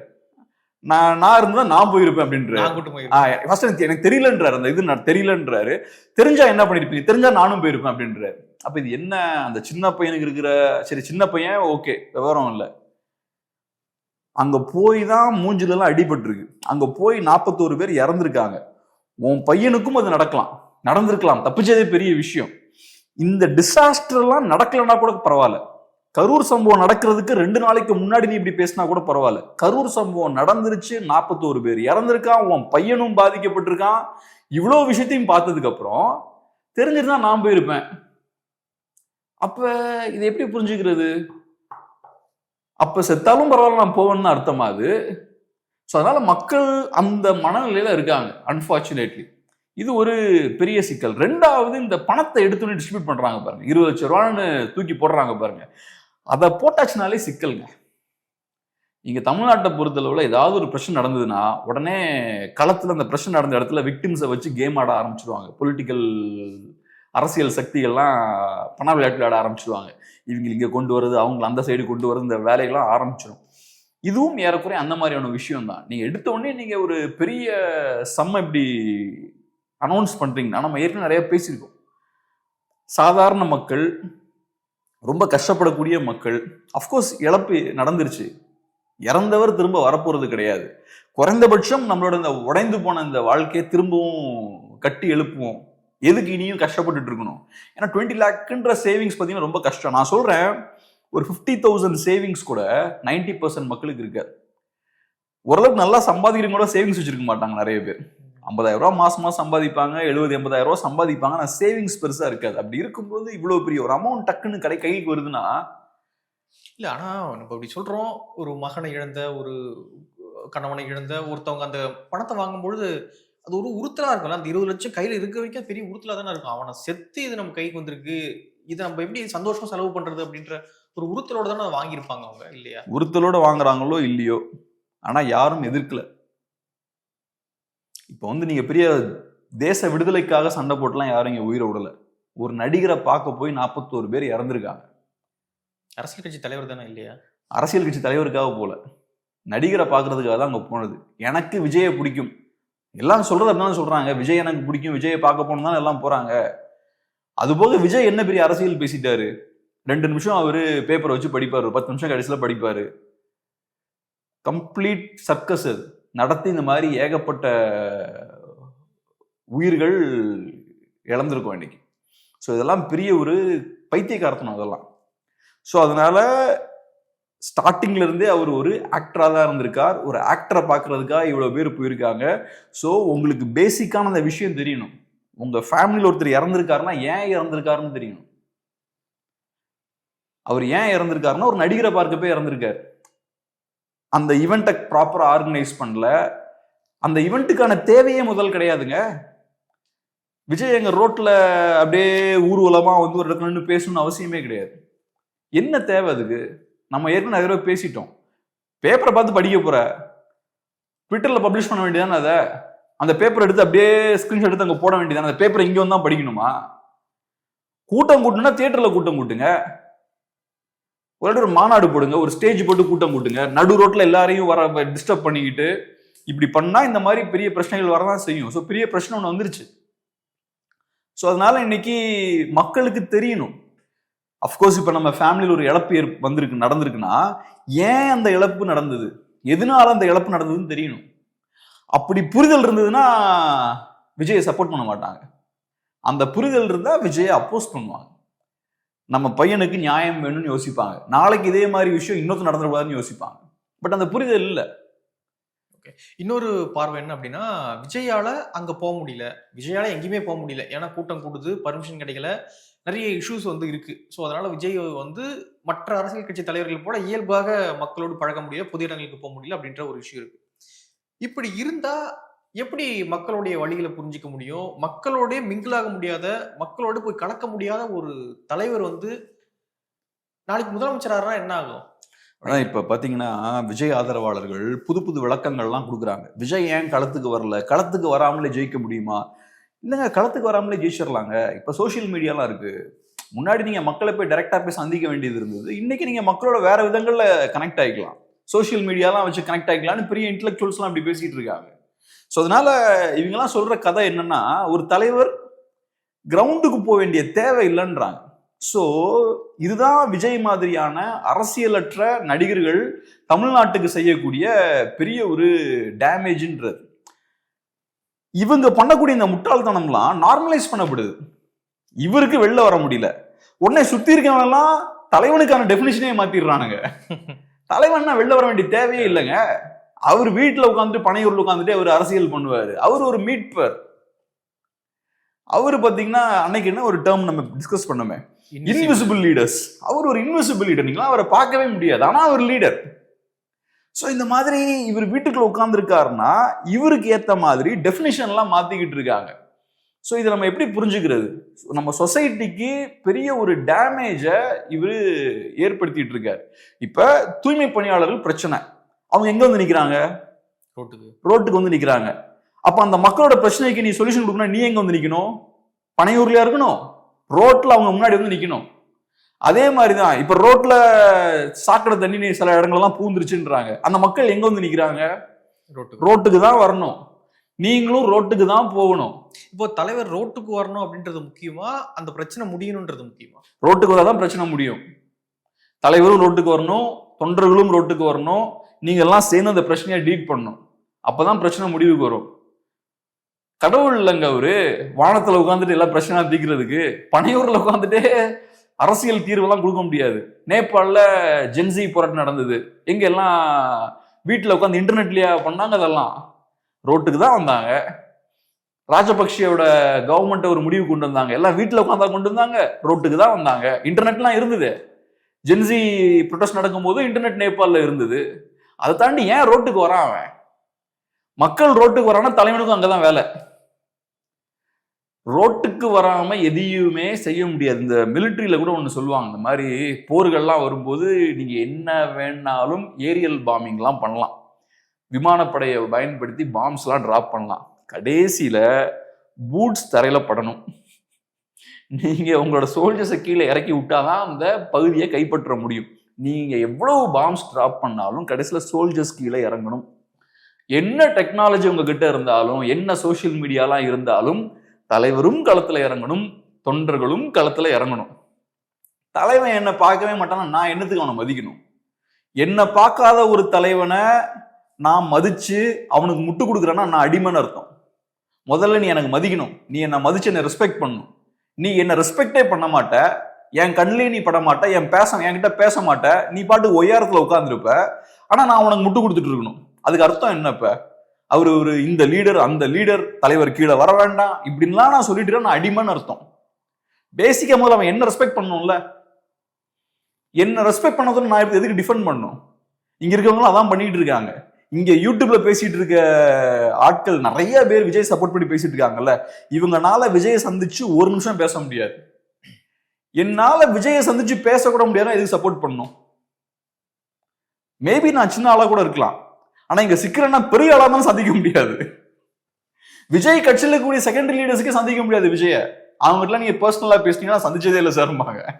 நான் நான் இருந்தா நான் போயிருப்பேன் அப்படின்ற நான் கூட்டு போயிருக்கேன் ஃபர்ஸ்ட் எனக்கு எனக்கு தெரியலன்றாரு அந்த இது நான் தெரியலன்றாரு. தெரிஞ்சா என்ன பண்ணிருப்பீங்க? தெரிஞ்சா நானும் போயிருப்பேன் அப்படின்றாரு. அப்ப இது என்ன அந்த சின்ன பையனுக்கு இருக்கிற சரி சின்ன பையன் ஓகே விவரம் இல்ல. அங்க போய் தான் மூஞ்சில எல்லாம் அடிபட்டிருக்கு. அங்க போய் நாற்பத்தோரு பேர் இறந்துருக்காங்க. உன் பையனுக்கும் அது நடக்கலாம். நடந்திருக்கலாம். தப்பிச்சதே பெரிய விஷயம். இந்த டிசாஸ்டர் எல்லாம் நடக்கலன்னா கூட பரவாயில்ல. கரூர் சம்பவம் நடக்கிறதுக்கு ரெண்டு நாளைக்கு முன்னாடி நீ இப்படி பேசினா கூட பரவாயில்ல. கரூர் சம்பவம் நடந்துருச்சு நாற்பத்தோரு பேர் இறந்துருக்கான் உன் பையனும் பாதிக்கப்பட்டிருக்கான். இவ்வளோ விஷயத்தையும் பார்த்ததுக்கு அப்புறம் தெரிஞ்சிருந்தா நான் போயிருப்பேன். அப்ப இதை எப்படி புரிஞ்சுக்கிறது? அப்ப செத்தாலும் பரவாயில்ல நான் போவேன்னு அர்த்தமா அது ஸோ அதனால மக்கள் அந்த மனநிலையில இருக்காங்க அன்பார்ச்சுனேட்லி இது ஒரு பெரிய சிக்கல். ரெண்டாவது இந்த பணத்தை எடுத்துன்னு டிஸ்ட்ரிபியூட் பண்றாங்க பாருங்க. இருபது லட்சம் ரூபான்னு தூக்கி போடுறாங்க பாருங்க. அதை போட்டாச்சுனாலே சிக்கல்ங்க. இங்க தமிழ்நாட்டை பொறுத்தளவுல ஏதாவது ஒரு பிரச்சனை நடந்ததுன்னா உடனே களத்துல அந்த பிரச்சனை நடந்த இடத்துல விக்டிம்ஸை வச்சு கேம் ஆட ஆரம்பிச்சிடுவாங்க பொலிட்டிக்கல் அரசியல் சக்திகள்லாம் பண விளையாட்டு விளையாட ஆரம்பிச்சிடுவாங்க இவங்க இங்கே கொண்டு வருது அவங்க அந்த சைடு கொண்டு வருது இந்த வேலைகள்லாம் ஆரம்பிச்சிடும் இதுவும் ஏறக்குறைய அந்த மாதிரியான விஷயம் தான் நீங்கள் எடுத்த உடனே ஒரு பெரிய சம்மை இப்படி அனௌன்ஸ் பண்ணுறீங்கன்னா நம்ம ஏற்கனவே நிறைய பேசியிருக்கோம். சாதாரண மக்கள் ரொம்ப கஷ்டப்படக்கூடிய மக்கள் அஃப்கோர்ஸ் இழப்பு நடந்துருச்சு. இறந்தவர் திரும்ப வரப்போகிறது கிடையாது. குறைந்தபட்சம் நம்மளோட இந்த உடைந்து போன இந்த வாழ்க்கையை திரும்பவும் கட்டி எழுப்புவோம். எதுக்கு இனியும் கஷ்டப்பட்டுட்டு இருக்கணும் ஏன்னா டுவெண்ட்டி லேக்குன்ற சேவிங்ஸ் பார்த்தீங்கன்னா ரொம்ப கஷ்டம். நான் சொல்றேன் ஒரு ஃபிஃப்டி தௌசண்ட் சேவிங்ஸ் கூட நைன்டி பர்சன்ட் மக்களுக்கு இருக்காது ஓரளவுக்கு நல்லா சம்பாதிக்கிறவங்க கூட சேவிங்ஸ் வச்சிருக்க மாட்டாங்க நிறைய பேர். ஐம்பதாயிரம் ரூபா மாசம் மாசம் சம்பாதிப்பாங்க எழுபது எண்பதாயிரம் ரூபா சம்பாதிப்பாங்க. ஆனால் சேவிங்ஸ் பெருசா இருக்காது. அப்படி இருக்கும்போது இவ்வளவு பெரிய ஒரு அமௌண்ட் டக்குன்னு கடை கைக்கு வருதுன்னா இல்ல ஆனா நம்ம இப்படி சொல்றோம். ஒரு மகனை இழந்த ஒரு கணவனை இழந்த ஒருத்தவங்க அந்த பணத்தை வாங்கும்பொழுது அது ஒரு உறுத்தலா இருக்கும்ல அந்த இருபது லட்சம் கையில இருக்க வரைக்கும் பெரிய உறுத்தலா தானே இருக்கும். அவனை செத்து இது நம்ம கைக்கு வந்திருக்கு. இதை நம்ம எப்படி சந்தோஷமா செலவு பண்றது அப்படின்ற ஒரு உறுத்தலோட தானே வாங்கியிருப்பாங்க அவங்க இல்லையா? உறுத்தலோட வாங்குறாங்களோ இல்லையோ ஆனா யாரும் எதிர்க்கல. இப்போ வந்து நீங்க பெரிய தேச விடுதலைக்காக சண்டை போட்டுலாம் யாரும் இங்க உயிரை விடல. ஒரு நடிகரை பார்க்க போய் நாற்பத்தோரு பேர் இறந்துருக்காங்க. அரசியல் கட்சி தலைவர் தானே இல்லையா? அரசியல் கட்சி தலைவருக்காக போல. நடிகரை பார்க்கறதுக்காக தான் அங்க போனது. எனக்கு விஜயை பிடிக்கும். எல்லாம் சொல்றது அப்படிதான் சொல்றாங்க. விஜய் எனக்கு பிடிக்கும். விஜயை பார்க்க போனோம் தான் எல்லாம் போறாங்க. அதுபோக விஜய் என்ன பெரிய அரசியல் பேசிட்டாரு? ரெண்டு நிமிஷம் அவரு பேப்பரை வச்சு படிப்பாரு. பத்து நிமிஷம் கடைசியில் படிப்பாரு. கம்ப்ளீட் சர்க்கஸ் அது. நடத்தி இந்த மாதிரி ஏகப்பட்ட உயிர்கள் இழந்திருக்கும் இன்னைக்கு. ஸோ இதெல்லாம் பெரிய ஒரு பைத்தியக்காரத்தனம் அதெல்லாம். ஸோ அதனால ஸ்டார்டிங்ல இருந்தே அவர் ஒரு ஆக்டரா தான் இருந்திருக்கார். ஒரு ஆக்டரை பார்க்கறதுக்காக இவ்வளவு பேர் போயிருக்காங்க. ஸோ உங்களுக்கு பேசிக்கான அந்த விஷயம் தெரியணும். உங்க ஃபேமிலியில் ஒருத்தர் இறந்திருக்காருன்னா ஏன் இறந்திருக்காருன்னு தெரியணும். அவர் ஏன் இறந்திருக்காருன்னா ஒரு நடிகரை பார்க்க போய் இறந்திருக்காரு. அந்த ஈவெண்ட்டை ப்ராப்பரா ஆர்கனைஸ் பண்ணல. அந்த ஈவெண்ட்டுக்கான தேவையே முதல் கிடையாதுங்க. விஜய் எங்க ரோட்ல அப்படியே ஊர்வலமா வந்து ஒரு இடத்துல நின்று பேசணும்னு அவசியமே கிடையாது. என்ன தேவை அதுக்கு? நம்ம ஏற்கனவே நிறைய பேசிட்டோம். பேப்பரை பார்த்து படிக்க போற. ட்விட்டர்ல பப்ளிஷ் பண்ண வேண்டியதானே அதை? அந்த பேப்பர் எடுத்து அப்படியே ஸ்கிரீன்ஷாட் எடுத்து அங்க போட வேண்டியதானே அந்த பேப்பரை இங்க வந்து தான் படிக்கணுமா? கூட்டம் கூட்டணும்னா தியேட்டர்ல கூட்டம் கூட்டுங்க. ஒரு ஒரு மாநாடு போடுங்க ஒரு ஸ்டேஜ் போட்டு கூட்டம் கூட்டுங்க. நடு ரோட்ல எல்லாரையும் வர டிஸ்டர்ப் பண்ணிக்கிட்டு இப்படி பண்ணா இந்த மாதிரி பெரிய பிரச்சனைகள் வரதான் செய்யும். ஸோ பெரிய பிரச்சனை ஒன்று வந்துருச்சு. ஸோ அதனால இன்னைக்கு மக்களுக்கு தெரியணும். அஃப்கோர்ஸ் இப்போ நம்ம ஃபேமிலியில் ஒரு இழப்பு ஏற்- வந்திருக்கு நடந்திருக்குன்னா ஏன் அந்த இழப்பு நடந்தது? எதனால அந்த இழப்பு நடந்ததுன்னு தெரியணும். அப்படி புரிதல் இருந்ததுன்னா விஜயை சப்போர்ட் பண்ண மாட்டாங்க. அந்த புரிதல் இருந்தால் விஜயை அப்போஸ் பண்ணுவாங்க. நம்ம பையனுக்கு நியாயம் வேணும்னு யோசிப்பாங்க. நாளைக்கு இதே மாதிரி விஷயம் இன்னொருத்தர் நடந்துடக்கூடாதுன்னு யோசிப்பாங்க. பட் அந்த புரிதல் இல்லை. இன்னொரு பார்வை என்ன அப்படின்னா விஜயால அங்க போக முடியல. விஜயால எங்கேயுமே போக முடியல. ஏன்னா கூட்டம் கூடுது பர்மிஷன் கிடைக்கல. நிறைய இஷ்யூஸ் வந்து இருக்கு. ஸோ அதனால விஜய் வந்து மற்ற அரசியல் கட்சி தலைவர்கள் போல இயல்பாக மக்களோடு பழக முடியல புது இடங்களுக்கு போக முடியல அப்படின்ற ஒரு இஷ்யூ இருக்கு. இப்படி இருந்தா எப்படி மக்களுடைய வழிகளை புரிஞ்சிக்க முடியும்? மக்களோட மிங்கிளாக முடியாத மக்களோடு போய் கலக்க முடியாத ஒரு தலைவர் வந்து நாளைக்கு முதலமைச்சராக என்ன ஆகும்? ஆனால் இப்போ பார்த்தீங்கன்னா விஜய் ஆதரவாளர்கள் புது புது விளக்கங்கள்லாம் கொடுக்குறாங்க. விஜய் ஏன் களத்துக்கு வரல? களத்துக்கு வராமலே ஜெயிக்க முடியுமா? இல்லைங்க களத்துக்கு வராமலே ஜெயிச்சிடலாங்க? இப்போ சோஷியல் மீடியாலாம் இருக்கு. முன்னாடி நீங்க மக்களை போய் டைரக்டா போய் சந்திக்க வேண்டியது இருந்தது. இன்னைக்கு நீங்க மக்களோட வேற விதங்களில் கனெக்ட் ஆகிக்கலாம் சோஷியல் மீடியாலாம் வச்சு கனெக்ட் ஆகிக்கலாம்னு பெரிய இன்டலெக்சுவல்ஸ்லாம் அப்படி பேசிட்டு இருக்காங்க. ஸோ அதனால இவங்கெல்லாம் சொல்ற கதை என்னன்னா ஒரு தலைவர் கிரவுண்டுக்கு போக வேண்டிய தேவை இல்லைன்றாங்க. ஸோ இதுதான் விஜய் மாதிரியான அரசியலற்ற நடிகர்கள் தமிழ்நாட்டுக்கு செய்யக்கூடிய பெரிய ஒரு டேமேஜ்ன்றது இவங்க பண்ணக்கூடிய இந்த முட்டாள்தனம்லாம் நார்மலைஸ் பண்ணப்படுது. இவருக்கு வெளில வர முடியல. உடனே சுத்தி இருக்கவங்கலாம் தலைவனுக்கான டெபினிஷனே மாத்திடுறானுங்க. தலைவன்னா வெளில வர வேண்டிய தேவையே இல்லைங்க. அவர் வீட்டுல உட்காந்துட்டு பனையூர்ல உட்காந்துட்டு அவர் அரசியல் பண்ணுவாரு. அவர் ஒரு மீட்பர். அவரு பாத்தீங்கன்னா அன்னைக்கு என்ன ஒரு டேர்ம் நம்ம டிஸ்கஸ் பண்ணோமே? இன்விசிபிள் லீடர்ஸ் அவர் ஒரு இன்விசிபிள் லீடர் நீங்களா அவரை பார்க்கவே முடியாது. ஆனா அவர் லீடர் ஸோ இந்த மாதிரி இவர் வீட்டுக்குள்ள உட்கார்ந்துருக்காருன்னா இவருக்கு ஏத்த மாதிரி டெஃபினிஷன் எல்லாம் மாத்திக்கிட்டு இருக்காங்க. ஸோ இதை நம்ம எப்படி புரிஞ்சுக்கிறது? நம்ம சொசைட்டிக்கு பெரிய ஒரு டேமேஜை இவர் ஏற்படுத்திட்டு இருக்காரு. இப்போ தூய்மை பணியாளர்கள் பிரச்சனை. அவங்க எங்க வந்து நிக்கிறாங்க? ரோட்டுக்கு. ரோட்டுக்கு வந்து நிக்கிறாங்க. அப்ப அந்த மக்களோட பிரச்சனைக்கு நீ சொல்யூஷன் கொடுக்கணும் நீ எங்க வந்து நிக்கணும்? பனையூர்லயா இருக்கணும்? ரோட்ல அவங்க முன்னாடி வந்து நிக்கணும். அதே மாதிரிதான் இப்ப ரோட்ல சாக்கடை தண்ணி நீர் சில இடங்கள்லாம் பூந்துருச்சுன்றாங்க. அந்த மக்கள் எங்க வந்து நிக்கிறாங்க? ரோட்டுக்கு. ரோட்டுக்கு தான் வரணும். நீங்களும் ரோட்டுக்கு தான் போகணும். இப்போ தலைவர் ரோட்டுக்கு வரணும் அப்படின்றது முக்கியமா? அந்த பிரச்சனை முடியணுன்றது முக்கியமா? ரோட்டுக்கு வந்தால் தான் பிரச்சனை முடியும். தலைவரும் ரோட்டுக்கு வரணும் தொண்டர்களும் ரோட்டுக்கு வரணும். நீங்க எல்லாம் சேர்ந்து அந்த பிரச்சனையை டீட் பண்ணணும். அப்பதான் பிரச்சனை முடிவுக்கு வரும். கடவுள் இல்லைங்க அவரு. வானத்துல உட்காந்துட்டு எல்லா பிரச்சனையும் தீர்க்கிறதுக்கு. பனையூர்ல உட்காந்துட்டு அரசியல் தீர்வுலாம் கொடுக்க முடியாது. நேபாளில் ஜென்சி போராட்டம் நடந்தது. எங்கே எல்லாம் வீட்டில் உட்காந்து இன்டர்நெட்லையா பண்ணாங்க அதெல்லாம். ரோட்டுக்கு தான் வந்தாங்க. ராஜபக்சேவோட கவர்மெண்ட் ஒரு முடிவு கொண்டு வந்தாங்க. எல்லாம் வீட்டில் உட்காந்தா கொண்டு வந்தாங்க. ரோட்டுக்கு தான் வந்தாங்க. இன்டர்நெட்லாம் இருந்தது. ஜென்சி ப்ரொடெஸ்ட் நடக்கும்போது இன்டர்நெட் நேபாளில் இருந்தது. அதை தாண்டி ஏன் ரோட்டுக்கு வரான் அவன்? மக்கள் ரோட்டுக்கு வரானா தலைவனுக்கும் அங்கதான் வேலை. ரோட்டுக்கு வராமல் எதையுமே செய்ய முடியாது. இந்த மிலிட்ரியில் கூட ஒன்று சொல்லுவாங்க. இந்த மாதிரி போர்கள்லாம் வரும்போது நீங்கள் என்ன வேணாலும் ஏரியல் பாம்பிங்லாம் பண்ணலாம். விமானப்படையை பயன்படுத்தி பாம்ஸ்லாம் ட்ராப் பண்ணலாம். கடைசியில் பூட்ஸ் தரையில் படணும். நீங்கள் உங்களோட சோல்ஜர்ஸை கீழே இறக்கி விட்டாதான் அந்த பகுதியை கைப்பற்ற முடியும். நீங்கள் எவ்வளவு பாம்ஸ் ட்ராப் பண்ணாலும் கடைசியில் சோல்ஜர்ஸ் கீழே இறங்கணும். என்ன டெக்னாலஜி உங்ககிட்ட இருந்தாலும் என்ன சோஷியல் மீடியாலாம் இருந்தாலும் தலைவரும் களத்துல இறங்கணும் தொண்டர்களும் களத்துல இறங்கணும். தலைவன் என்னை பார்க்கவே மாட்டானா? நான் என்னத்துக்கு அவனை மதிக்கணும்? என்னை பார்க்காத ஒரு தலைவனை நான் மதிச்சு அவனுக்கு முட்டு கொடுக்குறேன்னா நான் அடிமைன்னு அர்த்தம். முதல்ல நீ எனக்கு மதிக்கணும். நீ என்னை மதிச்சு என்னை ரெஸ்பெக்ட் பண்ணணும். நீ என்னை ரெஸ்பெக்டே பண்ண மாட்ட. என் கண்ணிலே நீ பட மாட்ட. என் பேச என்கிட்ட பேச மாட்ட. நீ பாட்டு ஒய்யாரத்தில் உட்காந்துருப்ப ஆனால் நான் உனக்கு முட்டு கொடுத்துட்டு இருக்கணும். அதுக்கு அர்த்தம் என்ன இப்போ? அவர் ஒரு இந்த லீடர் அந்த லீடர் தலைவர் கீழே வர வேண்டாம். இப்படின்லாம் நான் சொல்லிட்டு நான் அடிமைன்னு அர்த்தம். பேசிக்கா முதல்ல அவன் என்ன ரெஸ்பெக்ட் பண்ணணும்ல? என்ன ரெஸ்பெக்ட் பண்ணதுன்னு நான் எதுக்கு டிஃபெண்ட் பண்ணும் இங்க இருக்கவங்களும் அதான் பண்ணிட்டு இருக்காங்க. இங்க யூடியூப்ல பேசிட்டு இருக்க ஆட்கள் நிறைய பேர் விஜய் சப்போர்ட் பண்ணி பேசிட்டு இருக்காங்கல்ல. இவங்கனால விஜயை சந்திச்சு ஒரு நிமிஷம் பேச முடியாது. என்னால விஜயை சந்திச்சு பேசக்கூட முடியாது எதுக்கு சப்போர்ட் பண்ணும் மேபி நான் சின்ன ஆளா கூட இருக்கலாம். ஆனா இங்க சிக்கிறேன்னா பெரிய ஆளா சந்திக்க முடியாது. விஜய் கட்சியில் இருக்கக்கூடிய செகண்டரி லீடர்ஸ்க்கே சந்திக்க முடியாது விஜய. அவங்ககிட்ட நீங்க பர்சனலா பேசினீங்கன்னா சந்திச்சதே இல்லை சார்பாங்க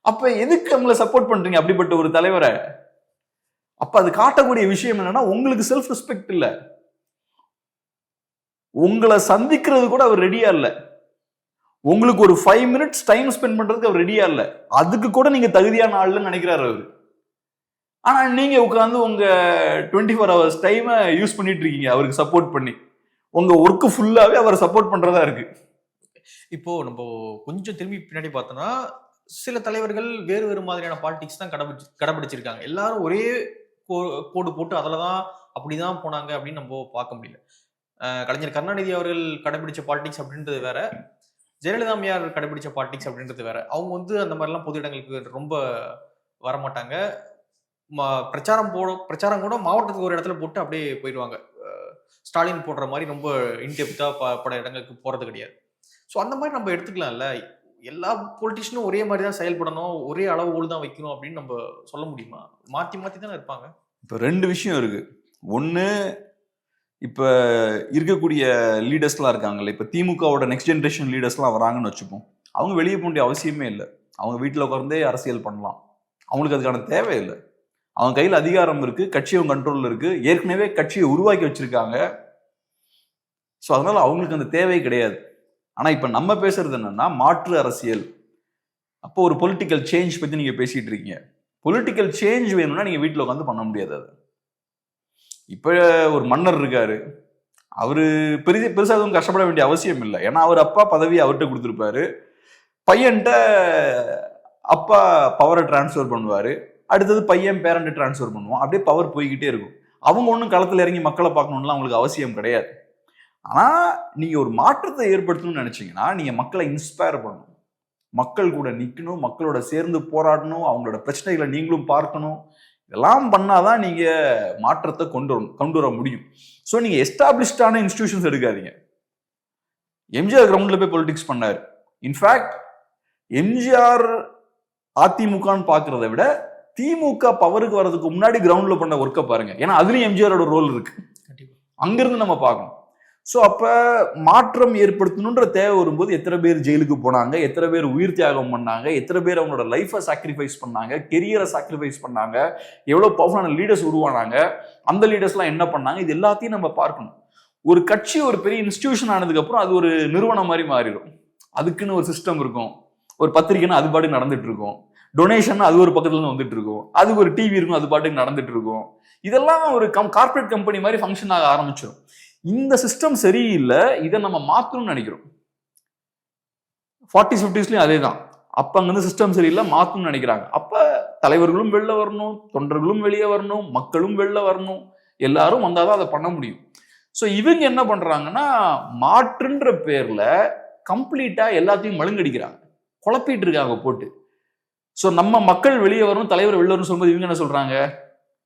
அப்ப எதுக்கு அவங்கள சப்போர்ட் பண்றீங்க அப்படிப்பட்ட ஒரு தலைவரை? அப்ப அது காட்டக்கூடிய விஷயம் என்னன்னா உங்களுக்கு செல்ஃப் ரெஸ்பெக்ட் இல்ல. உங்களை சந்திக்கிறது கூட அவர் ரெடியா இல்ல. உங்களுக்கு ஒரு ஃபைவ் மினிட்ஸ் டைம் ஸ்பெண்ட் பண்றதுக்கு அவர் ரெடியா இல்ல. அதுக்கு கூட நீங்க தகுதியான ஆளுன்னு நினைக்கிறாரு அவர். ஆனால் நீங்கள் உட்காந்து உங்கள் டுவெண்ட்டி ஃபோர் ஹவர்ஸ் டைமை யூஸ் பண்ணிட்டு இருக்கீங்க அவருக்கு சப்போர்ட் பண்ணி. உங்கள் ஒர்க்கு ஃபுல்லாகவே அவரை சப்போர்ட் பண்ணுறதா இருக்கு. இப்போ நம்ம கொஞ்சம் திரும்பி பின்னாடி பார்த்தோம்னா சில தலைவர்கள் வேறு வேறு மாதிரியான பாலிடிக்ஸ் தான் கடைபிடிச்சு கடைபிடிச்சிருக்காங்க. எல்லாரும் ஒரே கோ- கோடு போட்டு அதில் தான் அப்படிதான் போனாங்க அப்படின்னு நம்ம பார்க்க முடியல. கலைஞர் கருணாநிதி அவர்கள் கடைபிடிச்ச பாலிடிக்ஸ் அப்படின்றது வேற ஜெயலலிதா அம்மையார் கடைபிடிச்ச பாலிடிக்ஸ் அப்படின்றது வேற. அவங்க வந்து அந்த மாதிரிலாம் பொது இடங்களுக்கு ரொம்ப வரமாட்டாங்க. பிரச்சாரம் போட பிரச்சாரம் கூட மாவட்டத்துக்கு ஒரு இடத்துல போட்டு அப்படியே போயிடுவாங்க. ஸ்டாலின் போடுற மாதிரி ரொம்ப இன்டெப்தா பட இடங்களுக்கு போறது கிடையாது. ஸோ அந்த மாதிரி நம்ம எடுத்துக்கலாம்ல. எல்லா பொலிட்டிஷியனும் ஒரே மாதிரி தான் செயல்படணும். ஒரே அளவுகோல் தான் வைக்கணும் அப்படின்னு நம்ம சொல்ல முடியுமா? மாற்றி மாற்றி தானே இருப்பாங்க. இப்போ ரெண்டு விஷயம் இருக்கு. ஒன்று இப்போ இருக்கக்கூடிய லீடர்ஸ்லாம் இருக்காங்கல்ல. இப்போ திமுகவோட நெக்ஸ்ட் ஜென்ரேஷன் லீடர்ஸ்லாம் வராங்கன்னு வச்சுப்போம். அவங்க வெளியே போக வேண்டிய அவசியமே இல்லை. அவங்க வீட்டில் உட்கார்ந்தே அரசியல் பண்ணலாம். அவங்களுக்கு அதுக்கான தேவையில்லை. அவன் கையில் அதிகாரம் இருக்கு கட்சி அவங்க கண்ட்ரோலில் இருக்கு. ஏற்கனவே கட்சியை உருவாக்கி வச்சிருக்காங்க. ஸோ அதனால அவங்களுக்கு அந்த தேவை கிடையாது. ஆனால் இப்போ நம்ம பேசுறது என்னன்னா மாற்று அரசியல். அப்போ ஒரு பொலிட்டிக்கல் சேஞ்ச் பற்றி நீங்கள் பேசிட்டு இருக்கீங்க. பொலிட்டிக்கல் சேஞ்ச் வேணும்னா நீங்கள் வீட்டில் உட்காந்து பண்ண முடியாது அது. இப்போ ஒரு மன்னர் இருக்காரு. அவரு பெரிய பெருசாக எதுவும் கஷ்டப்பட வேண்டிய அவசியம் இல்லை. ஏன்னா அவர் அப்பா பதவி அவர்கிட்ட கொடுத்துருப்பாரு. பையன்கிட்ட அப்பா பவரை டிரான்ஸ்ஃபர் பண்ணுவாரு. அடுத்தது பையன் பேரண்ட் டிரான்ஸ்ஃபர் பண்ணுவோம் அப்படியே பவர் போய்கிட்டே இருக்கும். அவங்க ஒன்றும் களத்தில் இறங்கி மக்களை பார்க்கணும்லாம் அவங்களுக்கு அவசியம் கிடையாது. ஆனால் நீங்கள் ஒரு மாற்றத்தை ஏற்படுத்தணும்னு நினச்சிங்கன்னா நீங்கள் மக்களை இன்ஸ்பயர் பண்ணணும். மக்கள் கூட நிற்கணும் மக்களோட சேர்ந்து போராடணும் அவங்களோட பிரச்சனைகளை நீங்களும் பார்க்கணும். இதெல்லாம் பண்ணாதான் நீங்கள் மாற்றத்தை கொண்டு வரணும் கொண்டு வர முடியும். ஸோ நீங்கள் எஸ்டாப்ளிஷ்டான இன்ஸ்டியூஷன்ஸ் எடுக்காதீங்க. எம்ஜிஆர் கிரவுண்டில் போய் பொலிட்டிக்ஸ் பண்ணார். இன்ஃபேக்ட் எம்ஜிஆர் அதிமுகன்னு பார்க்குறத விட திமுக பவருக்கு வர்றதுக்கு முன்னாடி கிரவுண்ட்ல பண்ண ஒர்க்கை பாருங்க. ஏன்னா அதுலயும் எம்ஜிஆரோட ரோல் இருக்கு. அங்கிருந்து நம்ம பார்க்கணும். ஸோ அப்ப மாற்றம் ஏற்படுத்தணுன்ற தேவை வரும்போது எத்தனை பேர் ஜெயிலுக்கு போனாங்க எத்தனை பேர் உயிர் தியாகம் பண்ணாங்க எத்தனை பேர் அவங்களோட லைஃபை சாக்ரிஃபைஸ் பண்ணாங்க கெரியரை சாக்ரிஃபைஸ் பண்ணாங்க எவ்வளோ பவர்ஃபுல்லான லீடர்ஸ் உருவானாங்க அந்த லீடர்ஸ்லாம் என்ன பண்ணாங்க இது எல்லாத்தையும் நம்ம பார்க்கணும். ஒரு கட்சி ஒரு பெரிய இன்ஸ்டிடியூஷன் ஆனதுக்கு அப்புறம் அது ஒரு நிறுவனம் மாதிரி மாறிடும். அதுக்குன்னு ஒரு சிஸ்டம் இருக்கும். ஒரு பத்திரிக்கைன்னு அது பாட்டுக்கு நடந்துட்டு இருக்கும். டொனேஷன் அது ஒரு பக்கத்துல இருந்து வந்துட்டு இருக்கும். அதுக்கு ஒரு டிவி இருக்கும் அது பாட்டுக்கு நடந்துட்டு இருக்கும். இதெல்லாம் ஒரு கம் கார்ப்பரேட் கம்பெனி மாதிரி ஃபங்க்ஷன் ஆக ஆரம்பிச்சிடும் இந்த சிஸ்டம் சரியில்லை இதை நம்ம மாத்தணும்னு நினைக்கிறோம். ஃபார்ட்டிஸ் ஃபிஃப்டிஸ்லயும் அதே தான் அப்ப அங்கிருந்து சிஸ்டம் சரியில்லை மாற்றணும்னு நினைக்கிறாங்க. அப்ப தலைவர்களும் வெளில வரணும் தொண்டர்களும் வெளியே வரணும் மக்களும் வெளில வரணும். எல்லாரும் வந்தாதான் அதை பண்ண முடியும். ஸோ இவங்க என்ன பண்றாங்கன்னா மாற்றுன்ற பேர்ல கம்ப்ளீட்டா எல்லாத்தையும் மழுங்கடிக்கிறாங்க. குழப்பிட்டு இருக்காங்க போட்டு. ஸோ நம்ம மக்கள் வெளியே வரணும் தலைவர் வெளில வரணும் சொல்லும்போது இவங்க என்ன சொல்றாங்க?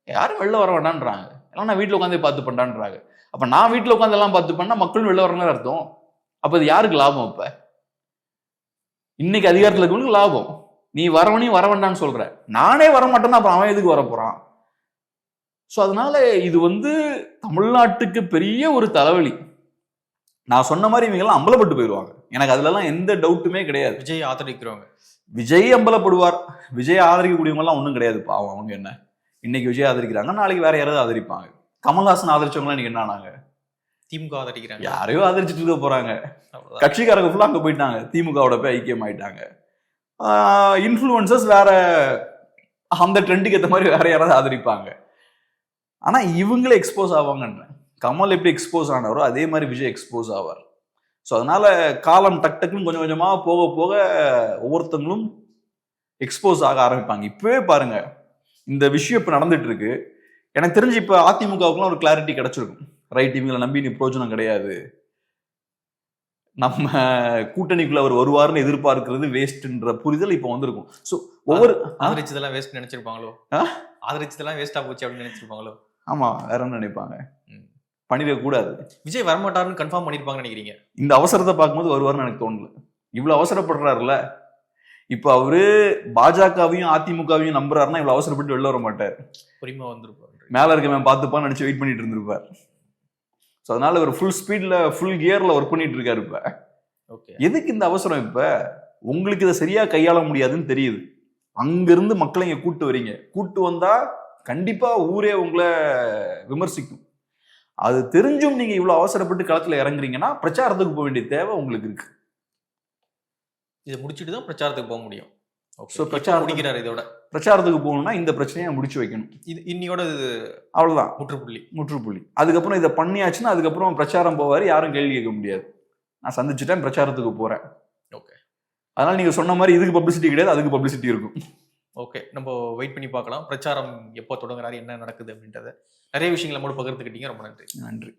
யாரும் வெளில வர வேண்டான்றாங்க எல்லாம் நான் வீட்டில் உட்காந்து பார்த்து பண்ணான்றாங்க அப்போ நான் வீட்டில் உட்காந்து எல்லாம் பார்த்து பண்ணா மக்களும் வெளில வரணும்னு அர்த்தம்? அப்போ அது யாருக்கு லாபம் அப்போ? இன்னைக்கு அதிகாரத்தில் இருக்கவங்களுக்கு லாபம். நீ வரவனையும் வர வேண்டாம்னு சொல்ற. நானே வர மாட்டேன்னா அப்புறம் அவன் எதுக்கு வர போறான்? ஸோ அதனால இது வந்து தமிழ்நாட்டுக்கு பெரிய ஒரு தலைவலி. நான் சொன்ன மாதிரி இவங்கெல்லாம் அம்பலப்பட்டு போயிடுவாங்க. எனக்கு அதுலலாம் எந்த டவுட்டுமே கிடையாது. விஜய் ஆதரிக்கிறவங்க. விஜய் அம்பலப்படுவார். விஜய் ஆதரிக்கக்கூடியவங்க எல்லாம் ஒன்றும் கிடையாது. பாவம் அவங்க என்ன? இன்னைக்கு விஜய் ஆதரிக்கிறாங்க நாளைக்கு வேற யாராவது ஆதரிப்பாங்க. கமல்ஹாசன் ஆதரிச்சவங்களாம் இன்னைக்கு என்ன ஆனாங்க? திமுக ஆதரிக்கிறாங்க. யாரையோ ஆதரிச்சுட்டு இருக்க போறாங்க. கட்சிக்காரங்க ஃபுல்லா அங்க போயிட்டாங்க. திமுகவோட போய் ஐக்கியம் ஆயிட்டாங்க. இன்ஃப்ளூயன்சஸ் வேற அந்த ட்ரெண்டுக்கு ஏற்ற மாதிரி வேற யாராவது ஆதரிப்பாங்க. ஆனா இவங்களே எக்ஸ்போஸ் ஆவாங்கன்றேன் கமல் எப்படி எக்ஸ்போஸ் ஆனாரோ அதே மாதிரி விஜய் எக்ஸ்போஸ் ஆவார். ஸோ அதனால காலம் டக் டக்குன்னு கொஞ்சம் கொஞ்சமா போக போக ஒவ்வொருத்தங்களும் எக்ஸ்போஸ் ஆக ஆரம்பிப்பாங்க. இப்பவே பாருங்க இந்த விஷயம் இப்ப நடந்துட்டு இருக்கு எனக்கு தெரிஞ்சு இப்ப அதிமுகவுக்குலாம் ஒரு கிளாரிட்டி கிடைச்சிருக்கும். ரைட் இவங்களை நம்பி நீ பிரோஜனம் கிடையாது. நம்ம கூட்டணிக்குள்ள அவர் வருவார்னு எதிர்பார்க்கிறது வேஸ்ட்ன்ற புரிதல் இப்போ வந்திருக்கும். ஸோ ஒவ்வொரு ஆதரிச்சதெல்லாம் வேஸ்ட் நினைச்சிருப்பாங்களோ? ஆதரிச்சதெல்லாம் வேஸ்டா போச்சு அப்படின்னு நினைச்சிருப்பாங்களோ? ஆமா வேற என்ன நினைப்பாங்க. பண்ணிடக்கூடாது விஜய் வரமாட்டாருன்னு கன்ஃபார்ம் பண்ணிருப்பாங்கன்னு நினைக்கிறீங்க? இந்த அவசரத்தை பார்க்கும்போது வருவார்னு எனக்கு தோணல. இவ்வளவு அவசரப்படுறாருல. இப்ப அவரு பாஜகவையும் அதிமுகவையும் நம்புறாருன்னா இவ்வளவு அவசரப்பட்டு வெளில வர மாட்டார் பொறுமையா வந்திருப்பாரு மேல இருக்கவன் பார்த்துப்பான்னு நினைச்சு வெயிட் பண்ணிட்டு இருந்திருப்பார். ஸோ அதனால ஒரு ஃபுல் ஸ்பீட்ல ஃபுல் கியர்ல ஒர்க் பண்ணிட்டு இருக்காரு இப்ப. ஓகே எதுக்கு இந்த அவசரம் இப்ப? உங்களுக்கு இதை சரியா கையாள முடியாதுன்னு தெரியுது. அங்கிருந்து மக்களை இங்க கூட்டு வரீங்க. கூட்டு வந்தா கண்டிப்பா ஊரே உங்களை விமர்சிக்கும். அது தெரிஞ்சும் நீங்க இவ்வளவு அவசரப்பட்டு களத்துல இறங்குறீங்கன்னா பிரச்சாரத்துக்கு போக வேண்டிய தேவை உங்களுக்கு இருக்கு. இதை முடிச்சிட்டு தான் பிரச்சாரத்துக்கு போக முடியும். ஸோ பிரச்சாரம் முடிக்கிறாரு இதோட. பிரச்சாரத்துக்கு போகணும்னா இந்த பிரச்சனையை முடிச்சு வைக்கணும். இது இன்னியோட இது அவ்வளவுதான். முற்றுப்புள்ளி. முற்றுப்புள்ளி. அதுக்கப்புறம் இதை பண்ணியாச்சுன்னா அதுக்கப்புறம் பிரச்சாரம் போவாரு யாரும் கேள்வி கேட்க முடியாது. நான் சந்திச்சுட்டேன் பிரச்சாரத்துக்கு போறேன். ஓகே அதனால நீங்க சொன்ன மாதிரி இதுக்கு பப்ளிசிட்டி கிடையாது அதுக்கு பப்ளிசிட்டி இருக்கும். ஓகே நம்ம வெயிட் பண்ணி பார்க்கலாம். பிரச்சாரம் எப்போ தொடங்குறாரு என்ன நடக்குது அப்படின்றத. நிறைய விஷயங்களை மூட பகிர்ந்துக்கிட்டீங்க. ரொம்ப நன்றி. நன்றி.